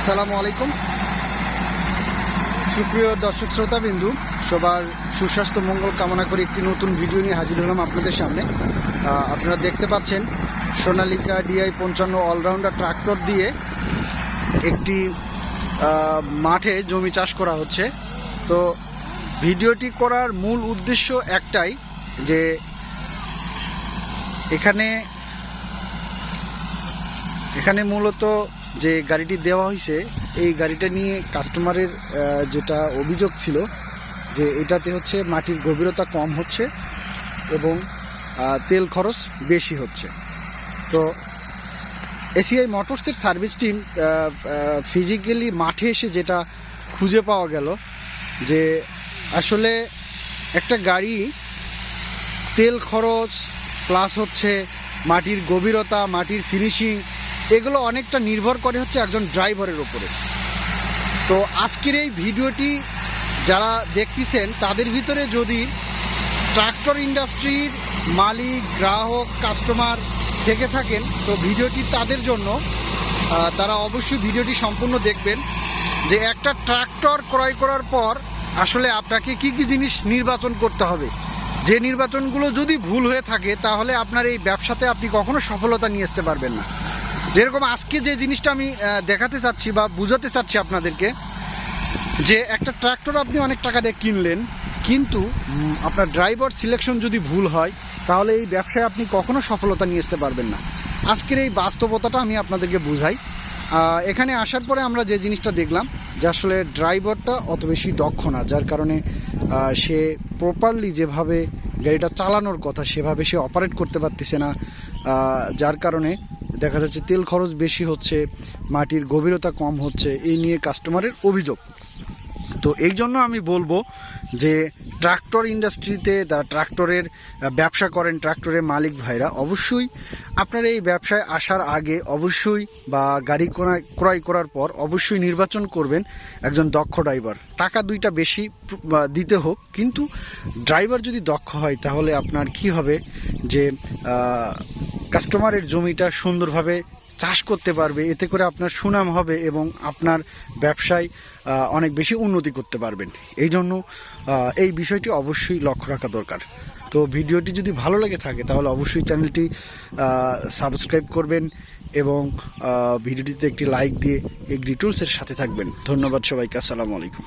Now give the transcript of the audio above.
আসসালামু আলাইকুম। সুপ্রিয় দর্শক শ্রোতা বিন্দু সবার সুস্বাস্থ্য মঙ্গল কামনা করে একটি নতুন ভিডিও নিয়ে হাজির হলাম আপনাদের সামনে। আপনারা দেখতে পাচ্ছেন, সোনালিকা ডিআই পঞ্চান্ন অলরাউন্ডার ট্রাক্টর দিয়ে একটি মাঠে জমি চাষ করা হচ্ছে। তো ভিডিওটি করার মূল উদ্দেশ্য একটাই যে এখানে এখানে মূলত যে গাড়িটি দেওয়া হয়েছে, এই গাড়িটা নিয়ে কাস্টমারের যেটা অভিযোগ ছিল যে এটাতে হচ্ছে মাটির গভীরতা কম হচ্ছে এবং তেল খরচ বেশি হচ্ছে। তো এসিআই মোটরসের সার্ভিস টিম ফিজিক্যালি মাঠে এসে যেটা খুঁজে পাওয়া গেল যে আসলে একটা গাড়ি তেল খরচ প্লাস হচ্ছে মাটির গভীরতা, মাটির ফিনিশিং এগুলো অনেকটা নির্ভর করে হচ্ছে একজন ড্রাইভারের উপরে। তো আজকের এই ভিডিওটি যারা দেখতেছেন, তাদের ভিতরে যদি ট্রাক্টর ইন্ডাস্ট্রির মালিক, গ্রাহক, কাস্টমার থেকে থাকেন, তো ভিডিওটি তাদের জন্য তারা অবশ্যই ভিডিওটি সম্পূর্ণ দেখবেন যে একটা ট্রাক্টর ক্রয় করার পর আসলে আপনাকে কি কি জিনিস নির্বাচন করতে হবে। যে নির্বাচনগুলো যদি ভুল হয়ে থাকে, তাহলে আপনার এই ব্যবসাতে আপনি কখনো সফলতা নিয়ে আসতে পারবেন না। যেরকম আজকে যে জিনিসটা আমি দেখাতে চাচ্ছি বা বুঝাতে চাচ্ছি আপনাদেরকে, যে একটা ট্রাক্টর আপনি অনেক টাকা দিয়ে কিনলেন, কিন্তু আপনার ড্রাইভার সিলেকশন যদি ভুল হয়, তাহলে এই ব্যবসায় আপনি কখনো সফলতা নিয়ে আসতে পারবেন না। আজকের এই বাস্তবতাটা আমি আপনাদেরকে বুঝাই। এখানে আসার পরে আমরা যে জিনিসটা দেখলাম, যে আসলে ড্রাইভারটা অত বেশি দক্ষ না, যার কারণে সে প্রপারলি যেভাবে গাড়িটা চালানোর কথা, সেভাবে সে অপারেট করতে পারতেছে না যার কারণে দেখা যাচ্ছে তেল খরচ বেশি হচ্ছে, মাটির গভীরতা কম হচ্ছে, এই নিয়ে কাস্টমারের অভিযোগ। তো এই জন্য আমি বলব যে, ট্রাক্টর ইন্ডাস্ট্রিতে যারা ট্রাক্টরের ব্যবসা করেন ট্রাক্টরের মালিক ভাইরা, অবশ্যই আপনার এই ব্যবসায় আসার আগে অবশ্যই বা গাড়ি ক্রয় করার পর অবশ্যই নির্বাচন করবেন একজন দক্ষ ড্রাইভার। টাকা দুইটা বেশি দিতে হোক, কিন্তু ড্রাইভার যদি দক্ষ হয়, তাহলে আপনার কি হবে যে কাস্টমারের জমিটা সুন্দরভাবে চাষ করতে পারবে, এতে করে আপনার সুনাম হবে এবং আপনার ব্যবসায় অনেক বেশি উন্নতি করতে পারবেন। এই জন্য এই বিষয়টি অবশ্যই লক্ষ্য রাখা দরকার। তো ভিডিওটি যদি ভালো লেগে থাকে, তাহলে অবশ্যই চ্যানেলটি সাবস্ক্রাইব করবেন এবং ভিডিওটিতে একটি লাইক দিয়ে এগ্রি টুলসের সাথে থাকবেন। ধন্যবাদ সবাইকে, আসসালামু আলাইকুম।